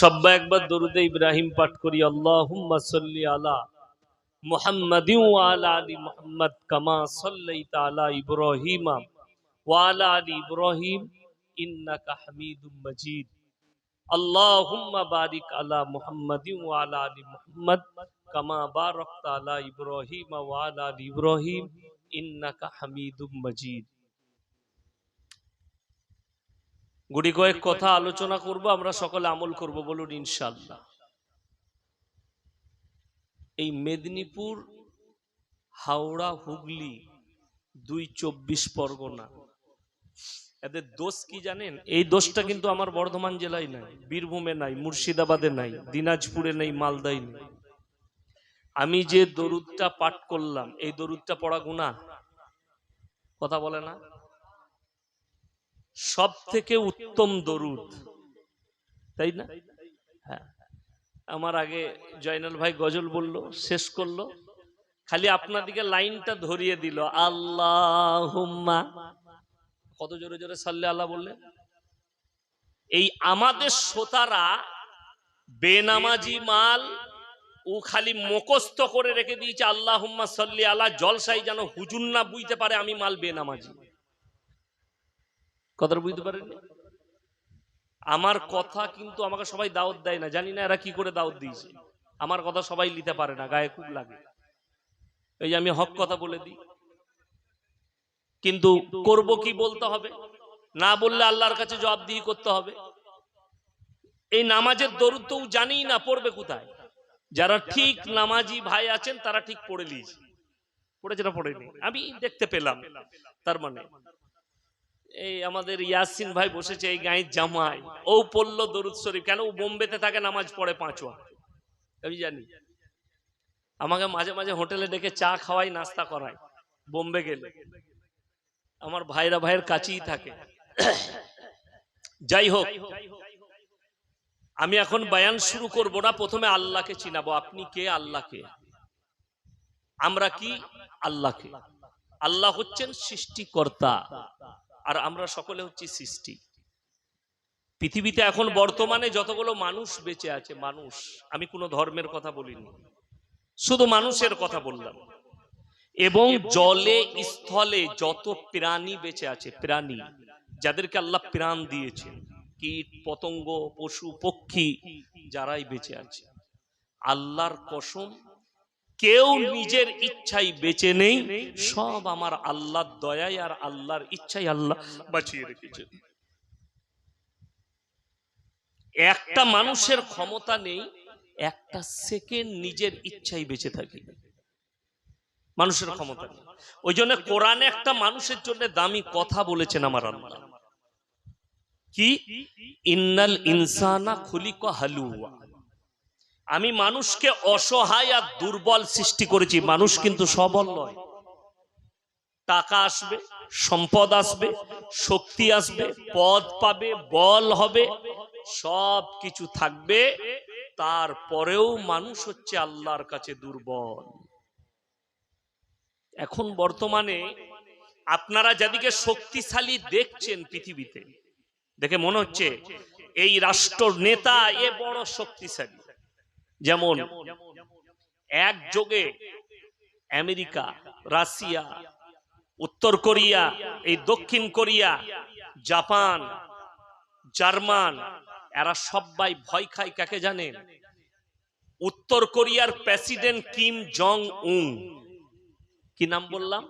সব্বা একবার দরুদে ইব্রাহিম পাঠ করি, আল্লাহুম্মা সাল্লি আলা মুহাম্মাদিন ওয়া আলা আলি মুহাম্মাদ কামা সাল্লাইতা আলা ইব্রাহিম ওয়া আলা আলি ইব্রাহিম ইন্নাকা হামিদুম মাজিদ। আল্লাহুম্মা বারিক আলা মুহাম্মাদিন ওয়া আলা আলি মুহাম্মাদ কামা বারাকতা আলা ইব্রাহিম ওয়া আলা আলি ইব্রাহিম ইন্নাকা হামিদুম মাজিদ। গুড়ি কয়েক কথা আলোচনা করব, আমরা সকলে আমল করব বলুন ইনশাল্লাহ এই মেদিনীপুর, হাওড়া, হুগলি দুই চব্বিশ পরগনা, এদের দোষ কি জানেন? এই দোষটা কিন্তু আমার বর্ধমান জেলায় নাই, বীরভূমে নাই, মুর্শিদাবাদে নাই, দিনাজপুরে নেই, মালদায় নেই। আমি যে দরুদটা পাঠ করলাম, এই দরুদটা পড়া গুণা কথা বলে না? সব থেকে উত্তম দরুদ। তাই না? হ্যাঁ। আমার আগে জয়নাল ভাই গজল বলল, শেষ করল। খালি আপনার দিকে লাইনটা ধরিয়ে দিল আল্লাহ কত জোরে জোরে সাল্লে আল্লাহ বললেন? এই আমাদের শ্রোতারা বেনামাজি মাল, ও খালি মুখস্থ করে রেখে দিয়েছে আল্লাহ সাল্লি আল্লাহ জলসাই যেন হুজুর না বুঝতে পারে আমি মাল বেনামাজি। কথাটা বুঝতে পারেন আমার কথা কিন্তু আমাকে সবাই দাওয়াত দেয় না। জানি না এরা কি করে দাওয়াত দিয়েছে। আমার কথা সবাই নিতে পারে না, গায়ে খুব লাগে। এই যে আমি হক কথা বলে দিই। কিন্তু করব কি বলতে হবে? না বললে আল্লাহর কাছে জবাবদিহি করতে হবে। এই নামাজের দরুদ তো জানি না, পড়বে কোথায়? যারা ঠিক নামাজি ভাই আছেন, তারা ঠিক পড়ে নিয়েছে। পড়েছে না পড়েনি? আমি দেখতে পেলাম, তার মানে। এই আমাদের ইয়াসিন ভাই বসেছে এই গাঁয়ের জামাই ও পড়ল দরুদ শরীফ। কেন? ও বোম্বেতে থাকে, নামাজ পড়ে পাঁচ ওয়াক্ত। আমি জানি। আমাকে মাঝে মাঝে হোটেলে ডেকে চা খাওয়াই, নাস্তা করায় বোম্বে গেলে। আমার ভাইরা ভাইয়ের কাছেই থাকে। যাই হোক, আমি এখন বায়ান শুরু করব না। প্রথমে আল্লাহকে চিনাবো। আপনি কে? আল্লাহকে। আমরা কি? আল্লাহকে। আল্লাহ হচ্ছেন সৃষ্টিকর্তা। আর আমরা সকলে হচ্ছি সৃষ্টি। পৃথিবীতে এখন বর্তমানে যতগুলো মানুষ বেঁচে আছে মানুষ আমি কোনো ধর্মের কথা বলিনি শুধু মানুষের কথা বললাম। এবং জলে স্থলে যত প্রাণী বেঁচে আছে প্রাণী যাদেরকে আল্লাহ প্রাণ দিয়েছেন কীট পতঙ্গ পশু পক্ষী যারাই বেঁচে আছে আল্লাহর কসম কেউ নিজের ইচ্ছাই বেঁচে নেই সব আমার আল্লাহর দয়ায় আর আল্লাহর ইচ্ছাই আল্লাহ বাঁচিয়ে রেখেছে। একটা মানুষের ক্ষমতা নেই একটা সেকেন্ড নিজের ইচ্ছাই বেঁচে থাকি। মানুষের ক্ষমতা নেই। ওই জন্য কোরআনে একটা মানুষের জন্য দামি কথা বলেছেন আমার আল্লাহ। কি? ইন্নাল ইনসানা খুলিক হালুয়া। আমি মানুষকে অসহায় আর দুর্বল সৃষ্টি করেছি। মানুষ কিন্তু সবল নয়। টাকা আসবে, সম্পদ আসবে, শক্তি আসবে, পদ পাবে, বল হবে সব কিছু থাকবে। তারপরেও মানুষ হচ্ছে আল্লাহর কাছে দুর্বল। এখন বর্তমানে আপনারা যাদিকে শক্তিশালী দেখছেন পৃথিবীতে, দেখে মনে হচ্ছে এই রাষ্ট্র নেতা এ বড় শক্তিশালী। যেমন এক যোগে আমেরিকা রাশিয়া উত্তর কোরিয়া এই দক্ষিণ কোরিয়া জাপান জার্মান এরা সবাই ভয় খায় কাকে জানেন উত্তর কোরিয়ার প্রেসিডেন্ট কিম জং উং কি নাম বললাম?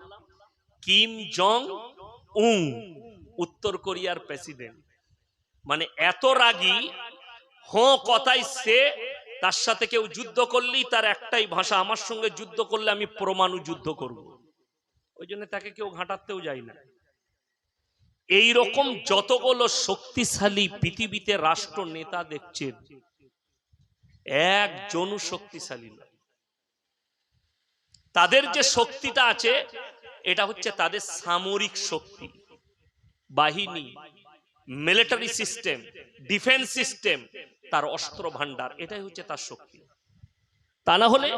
কিম জং উং উত্তর কোরিয়ার প্রেসিডেন্ট। মানে এত রাগী হো কথাই সে তার সাথে কেউ যুদ্ধ করলেই তার একটাই ভাষা, আমার সঙ্গে যুদ্ধ করলে আমি পরমাণু যুদ্ধ করব। ওই জন্য তাকে কেউ ঘাটাতেও যায় না। এই রকম যতগুলো শক্তিশালী পৃথিবীতে রাষ্ট্র নেতা দেখছেন, একজনও শক্তিশালী নয় তাদের যে শক্তিটা আছে, এটা হচ্ছে তাদের সামরিক শক্তি, বাহিনী মিলিটারি সিস্টেম ডিফেন্স সিস্টেম তার অস্ত্র ভান্ডার এটাই হচ্ছে তার শক্তি। তা না হলে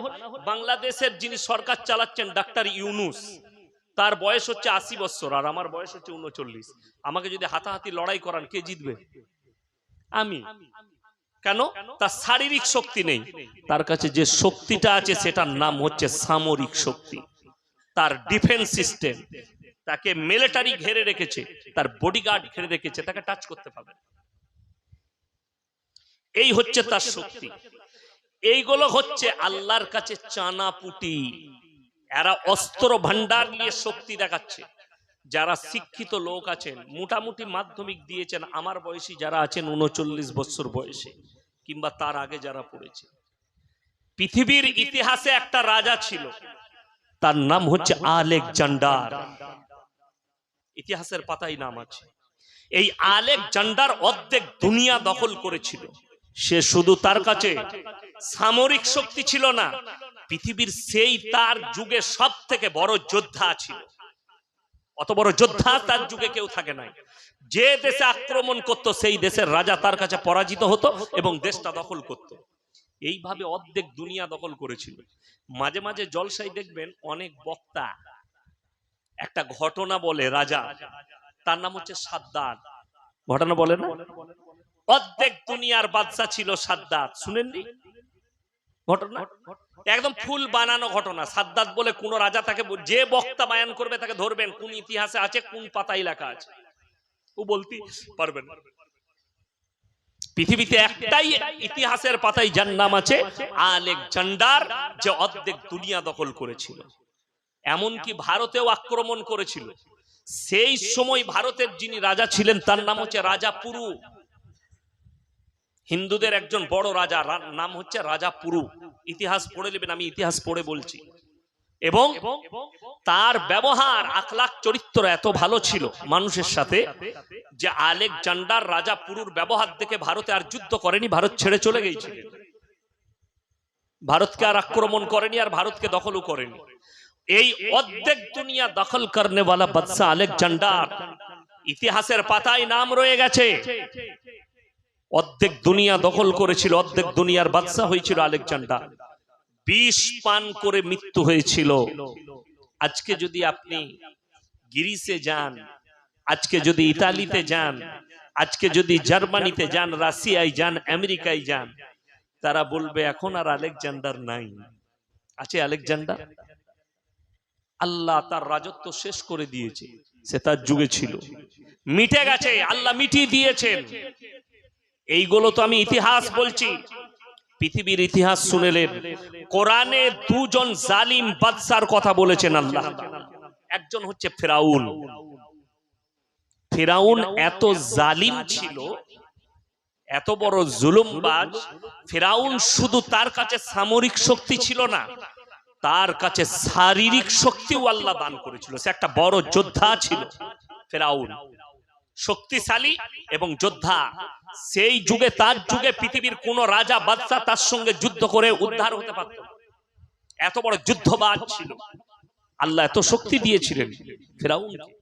বাংলাদেশের যিনি সরকার চালাচ্ছেন, ডাক্তার ইউনুস, তার বয়স হচ্ছে আশি বছর, আর আমার বয়স হচ্ছে উনচল্লিশ। আমাকে যদি হাতাহাতি লড়াই করান, কে জিতবে? আমি। কেন? তার শারীরিক শক্তি নেই। তার কাছে যে শক্তিটা আছে, সেটার নাম হচ্ছে সামরিক শক্তি। তার ডিফেন্স সিস্টেম, তাকে মিলিটারি ঘেরে রেখেছে, তার বডিগার্ড ঘেরে রেখেছে, তাকে টাচ করতে পারবে। এই হচ্ছে তার শক্তি। এইগুলো হচ্ছে আল্লাহর কাছে চানা পুটি এরা অস্ত্র ভান্ডার নিয়ে শক্তি দেখাচ্ছে। যারা শিক্ষিত লোক আছেন, মোটামুটি মাধ্যমিক দিয়েছেন, আমার বয়সী যারা আছেন উনচল্লিশ বছর বয়সে, কিংবা তার আগে যারা পড়েছে। পৃথিবীর ইতিহাসে একটা রাজা ছিল, তার নাম হচ্ছে আলেকজান্ডার। ইতিহাসের পাতায় নাম আছে। এই আলেকজান্ডার অর্ধেক দুনিয়া দখল করেছিল। সে শুধু তার কাছে সামরিক শক্তি ছিল না, পৃথিবীর সেই তার যুগে সব থেকে বড় যোদ্ধা ছিল। অত বড় যোদ্ধা তার যুগে কেউ থাকে নাই। যে দেশে আক্রমণ করত, সেই দেশের রাজা তার কাছে পরাজিত হতো এবং দেশটা দখল করত। এইভাবে অর্ধেক দুনিয়া দখল করেছিল। মাঝে মাঝে জলসাই দেখবেন অনেক বক্তা একটা ঘটনা বলে, রাজা, তার নাম হচ্ছে সাদ্দাত ঘটনা বলে না? অর্ধেক দুনিয়ার বাদশা ছিল সাদ্দাত। শুনেননি? ঘটনা? একদম ফুল বানানো ঘটনা। সাদ্দাত বলে কোন রাজা তাকে যে বক্তা বায়ান করবে তাকে ধরবেন। কোন ইতিহাসে আছে, কোন পাতায় লেখা আছে? ও বলতে, পারবেন? পৃথিবীতে একটাই ইতিহাসের পাতায় যার নাম আছে আলেকজান্ডার যে অর্ধেক দুনিয়া দখল করেছিল। এমনকি ভারতেও আক্রমণ করেছিল। সেই সময় ভারতের যিনি রাজা ছিলেন, তার নাম হচ্ছে রাজা পুরু। হিন্দুদের একজন বড় রাজা নাম হচ্ছে রাজা পুরু। ইতিহাস পড়ে নেবেন, আমি ইতিহাস পড়ে বলছি। এবং তার ব্যবহার, আখলাখ চরিত্র এত ভালো ছিল মানুষের সাথে যে আলেকজান্ডার রাজা পুরুর ব্যবহার দেখে ভারতে আর যুদ্ধ করেনি, ভারত ছেড়ে চলে গিয়েছিল। ভারতকে আর আক্রমণ করেনি আর ভারতকে দখলও করেনি। এই অর্ধেক দুনিয়া দখল করনে वाला বাদশা আলেকজান্ডার। ইতিহাসের পাতায় নাম রয়ে গেছে। অর্ধেক দুনিয়া দখল করেছিল, অর্ধেক দুনিয়ার বাদশা হয়েছিল আলেকজান্ডার। বিষ পান করে মৃত্যু হয়েছিল। আজকে যদি আপনি গ্রিসে যান, আজকে যদি ইতালিতে যান, আজকে যদি জার্মানিতে যান, রাশিয়ায় যান, আমেরিকায় যান, তারা বলবে, এখন আর আলেকজান্ডার নাই। আছে আলেকজান্ডার? আল্লাহ তার রাজত্ব শেষ করে দিয়েছে, সে তার যুগে ছিল। মিটে গেছে, আল্লাহ মিটিয়ে দিয়েছেন। এইগুলো তো আমি ইতিহাস বলছি। পৃথিবীর ইতিহাস শুনেলেন, কোরআনে দুজন জালিম বাদশার কথা বলেছেন আল্লাহ। একজন হচ্ছে ফেরাউন। ফেরাউন এত জালিম ছিল, এত বড় জুলুমবাজ, ফেরাউন শুধু তার কাছে সামরিক শক্তি ছিল না, তার কাছে শারীরিক শক্তিও আল্লাহ দান করেছিল। সে একটা বড় যোদ্ধা ছিল, ফেরাউন। শক্তিশালী এবং যোদ্ধা। সেই যুগে, তার যুগে পৃথিবীর কোন রাজা, বাদশাহ তার সঙ্গে যুদ্ধ করে উদ্ধার হতে পারত। এত বড় যুদ্ধবাজ ছিল। আল্লাহ এত শক্তি দিয়েছিলেন ফেরাউনকে।